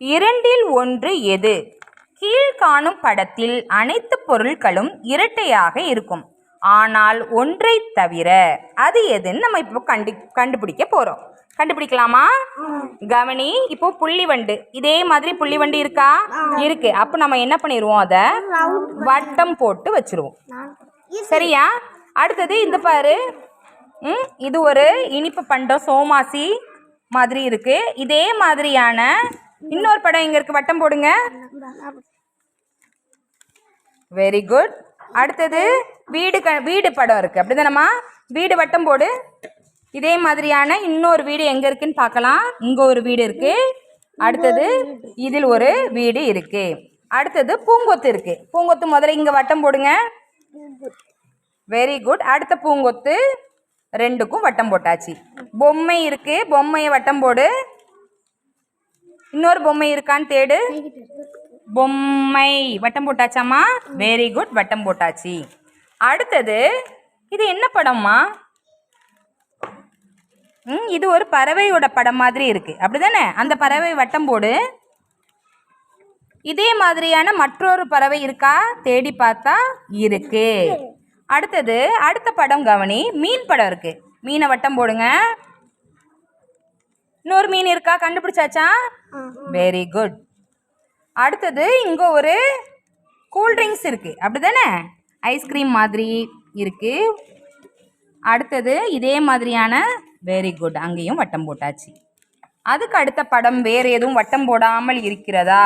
இரண்டில் ஒன்று எது? கீழ்காணும் படத்தில் அனைத்து பொருட்களும் இரட்டையாக இருக்கும். ஆனால் ஒன்றை தவிர அது எதுன்னு நம்ம இப்போ கண்டு கண்டுபிடிக்க போகிறோம் கண்டுபிடிக்கலாமா? கவனி இப்போ புள்ளி வண்டு. இதே மாதிரி புள்ளி வண்டு இருக்கா? இருக்கு. அப்போ நம்ம என்ன பண்ணிடுவோம் அதை? வட்டம் போட்டு வச்சிருவோம். சரியா? அடுத்தது இந்த பாரு. ம் இது ஒரு இனிப்பு பண்டம் சோமாசி மாதிரி இருக்கு. இதே மாதிரியான இன்னொரு படம் எங்க இருக்கு. வட்டம் போடுங்க. வெரி குட் அடுத்தது வீடு க வீடு படம் இருக்கு. அப்படிதானம்மா? வீடு வட்டம் போடு. இதே மாதிரியான இன்னொரு வீடு எங்க இருக்குன்னு பார்க்கலாம். இங்க ஒரு வீடு இருக்கு. அடுத்தது இதில் ஒரு வீடு இருக்கு. அடுத்தது பூங்கொத்து இருக்கு. பூங்கொத்து முதல்ல இங்க வட்டம் போடுங்க. வெரி குட் அடுத்த பூங்கொத்து ரெண்டுக்கும் வட்டம் போட்டாச்சு. பொம்மை இருக்கு. பொம்மையை வட்டம் போடு. இன்னொரு பொம்மை இருக்கான்னு தேடு. பொம்மை. வட்டம் போட்டாச்சாம்மா? வெரி குட் வட்டம் போட்டாச்சு. அடுத்தது இது என்ன படம்மா? ம் இது ஒரு பறவையோட படம் மாதிரி இருக்கு. அப்படிதானே? அந்த பறவை வட்டம் போடு. இதே மாதிரியான மற்றொரு பறவை இருக்கா? தேடி பார்த்தா இருக்கு. அடுத்தது அடுத்த படம் கவனி. மீன் படம் இருக்கு. மீனை வட்டம் போடுங்க. இன்னொரு மீன் இருக்கா? கண்டுபிடிச்சாச்சா? வெரி குட் அடுத்தது இங்கே ஒரு கூல்ட்ரிங்க்ஸ் இருக்கு. அப்படிதானே? ஐஸ்கிரீம் மாதிரி இருக்கு. அடுத்தது இதே மாதிரியான வெரி குட் அங்கேயும் வட்டம் போட்டாச்சு. அதுக்கு அடுத்த படம் வேறு எதுவும் வட்டம் போடாமல் இருக்கிறதா.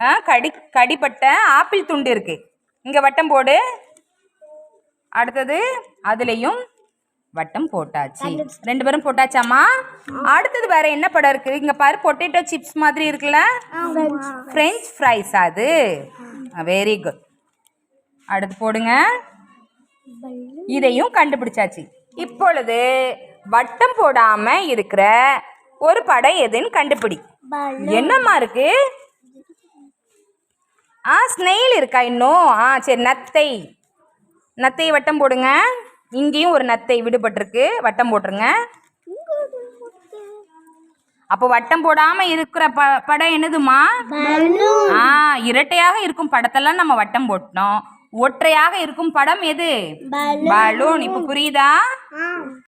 ஆ கடி கடிப்பட்ட ஆப்பிள் துண்டு இருக்கு. இங்கே வட்டம் போடு. அடுத்தது அதுலேயும் வட்டம் போட்டாச்சு. ரெண்டு பேரும் போட்டாச்சாம்மா? அடுத்தது வேற என்ன படம் இருக்கு? இங்க பாரு பொட்டேட்டோ சிப்ஸ் மாதிரி இருக்குல்ல? ஃப்ரெஞ்ச் ஃப்ரைஸ் அது. வெரி குட் அடுத்து போடுங்க. இதையும் கண்டுபிடிச்சாச்சு. இப்பொழுது வட்டம் போடாம இருக்கிற ஒரு படம் எதுன்னு கண்டுபிடி. என்னம்மா இருக்கு? ஆ ஸ்னெயில் இருக்கா இன்னும்? ஆ சரி நத்தை. நத்தை வட்டம் போடுங்க. இங்கேயும் ஒரு நத்தை விடுபட்டிருக்கு. வட்டம் போட்டுருங்க. அப்போ வட்டம் போடாம இருக்கிற ப படம் என்னதுமா ஆ இரட்டையாக இருக்கும் படத்தெல்லாம் நம்ம வட்டம் போட்டோம். ஒற்றையாக இருக்கும் படம் எது? பலூன். இப்போ புரியுதா?